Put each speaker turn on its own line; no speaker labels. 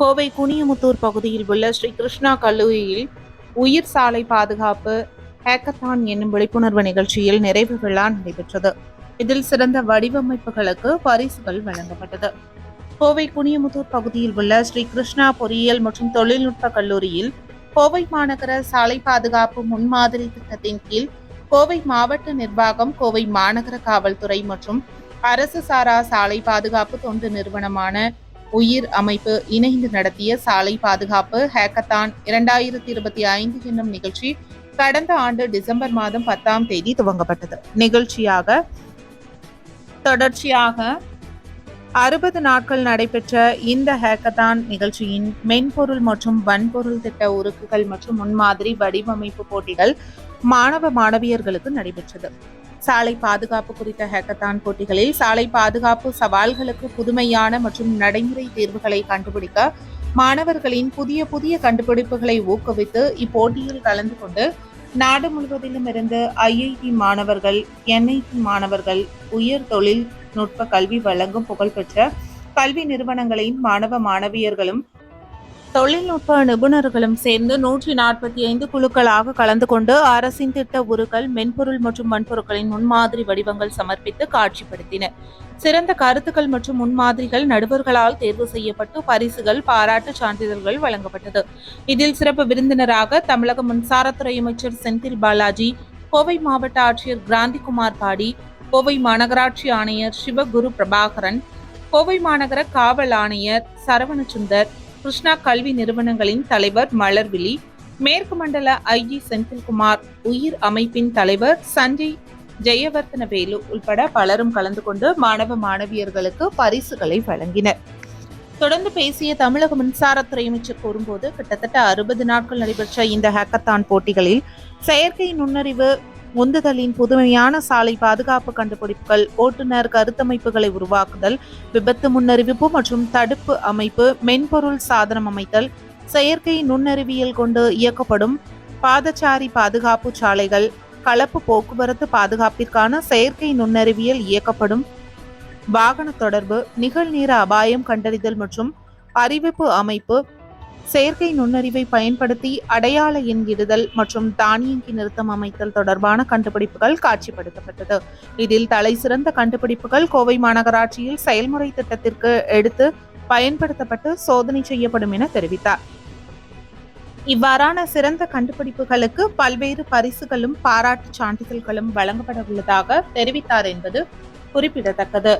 கோவை குனியமுத்தூர் பகுதியில் உள்ள ஸ்ரீ கிருஷ்ணா கல்லூரியில் உயிர் சாலை பாதுகாப்பு ஹேக்கத்தான் என்னும் விழிப்புணர்வு நிகழ்ச்சியில் நிறைவு விழா நடைபெற்றது. இதில் சிறந்த வடிவமைப்புகளுக்கு பரிசுகள் வழங்கப்பட்டது. கோவை குனியமுத்தூர் பகுதியில் உள்ள ஸ்ரீ கிருஷ்ணா பொறியியல் மற்றும் தொழில்நுட்ப கல்லூரியில் கோவை மாநகர சாலை பாதுகாப்பு முன்மாதிரி திட்டத்தின் கீழ் கோவை மாவட்ட நிர்வாகம் கோவை மாநகர காவல்துறை மற்றும் அரசு சாரா சாலை பாதுகாப்பு தொண்டு நிறுவனமான உயிர் அமைப்பு இணைந்து நடத்திய சாலை பாதுகாப்பு ஹேக்கத்தான் இரண்டாயிரத்தி இருபத்தி ஐந்து என்னும் நிகழ்ச்சி கடந்த ஆண்டு டிசம்பர் மாதம் பத்தாம் தேதி துவங்கப்பட்டது. நிகழ்ச்சியாக தொடர்ச்சியாக அறுபது நாட்கள் நடைபெற்ற இந்த ஹேக்கத்தான் நிகழ்ச்சியின் மென்பொருள் மற்றும் வன்பொருள் திட்ட உருக்குகள் மற்றும் முன்மாதிரி வடிவமைப்பு போட்டிகள் மாணவ மாணவியர்களுக்கு நடைபெற்றது. சாலை பாதுகாப்பு குறித்த ஹேக்கத்தான் போட்டிகளில் சாலை பாதுகாப்பு சவால்களுக்கு புதுமையான மற்றும் நடைமுறை தீர்வுகளை கண்டுபிடிக்க மாணவர்களின் புதிய புதிய கண்டுபிடிப்புகளை ஊக்குவித்து இப்போட்டியில் கலந்து கொண்டு நாடு முழுவதிலும் இருந்து ஐஐடி மாணவர்கள் என்ஐடி மாணவர்கள் உயர் தொழில்நுட்ப கல்வி வழங்கும் புகழ்பெற்ற கல்வி நிறுவனங்களின் மாணவ மாணவியர்களும் தொழில்நுட்ப நிபுணர்களும் சேர்ந்து நூற்றி நாற்பத்தி ஐந்து குழுக்களாக கலந்து கொண்டு அரசின் திட்ட உருக்கள் மென்பொருள் மற்றும் வன்பொருட்களின் முன்மாதிரி வடிவங்கள் சமர்ப்பித்து காட்சிப்படுத்தின சிறந்த கருத்துக்கள் மற்றும் முன்மாதிரிகள் நடுவர்களால் தேர்வு செய்யப்பட்டு பரிசுகள் பாராட்டு சான்றிதழ்கள் வழங்கப்பட்டது. இதில் சிறப்பு விருந்தினராக தமிழக மின்சாரத்துறை அமைச்சர் செந்தில் பாலாஜி கோவை மாவட்ட ஆட்சியர் கிராந்திகுமார் பாடி கோவை மாநகராட்சி ஆணையர் சிவகுரு பிரபாகரன் கோவை மாநகர காவல் ஆணையர் சரவணசுந்தர் கிருஷ்ணா கல்வி நிறுவனங்களின் தலைவர் மலர்விழி மேற்கு மண்டல ஐஜி செந்தில்குமார் உயிர் அமைப்பின் தலைவர் சஞ்சய் ஜெயவர்த்தன வேலு உள்பட பலரும் கலந்து கொண்டு மாணவ மாணவியர்களுக்கு பரிசுகளை வழங்கினர். தொடர்ந்து பேசிய தமிழக மின்சாரத்துறை அமைச்சர் கூறும்போது கிட்டத்தட்ட அறுபது நாட்கள் நடைபெற்ற இந்த ஹேக்கத்தான் போட்டிகளில் செயற்கை நுண்ணறிவு உந்துதலின் புதுமையான சாலை பாதுகாப்பு கண்டுபிடிப்புகள் ஓட்டுநர் கருத்தமைப்புகளை உருவாக்குதல் விபத்து முன்னறிவிப்பு மற்றும் தடுப்பு அமைப்பு மென்பொருள் சாதனம் அமைத்தல் செயற்கை நுண்ணறிவியல் கொண்டு இயக்கப்படும் பாதச்சாரி பாதுகாப்பு சாலைகள் கலப்பு போக்குவரத்து பாதுகாப்பிற்கான செயற்கை நுண்ணறிவியல் இயக்கப்படும் வாகன தொடர்பு நிகழ்நேர அபாயம் கண்டறிதல் மற்றும் அறிவிப்பு அமைப்பு செயற்கை நுண்ணறிவை பயன்படுத்தி அடையாள எண் இடுதல் மற்றும் தானியங்கி நிறுத்தம் அமைத்தல் தொடர்பான கண்டுபிடிப்புகள் காட்சிப்படுத்தப்பட்டது. இதில் தலை சிறந்த கண்டுபிடிப்புகள் கோவை மாநகராட்சியில் செயல்முறை திட்டத்திற்கு எடுத்து பயன்படுத்தப்பட்டு சோதனை செய்யப்படும் என தெரிவித்தார். இவ்வாறான சிறந்த கண்டுபிடிப்புகளுக்கு பல்வேறு பரிசுகளும் பாராட்டு சான்றிதழ்களும் வழங்கப்பட உள்ளதாக தெரிவித்தார் என்பது குறிப்பிடத்தக்கது.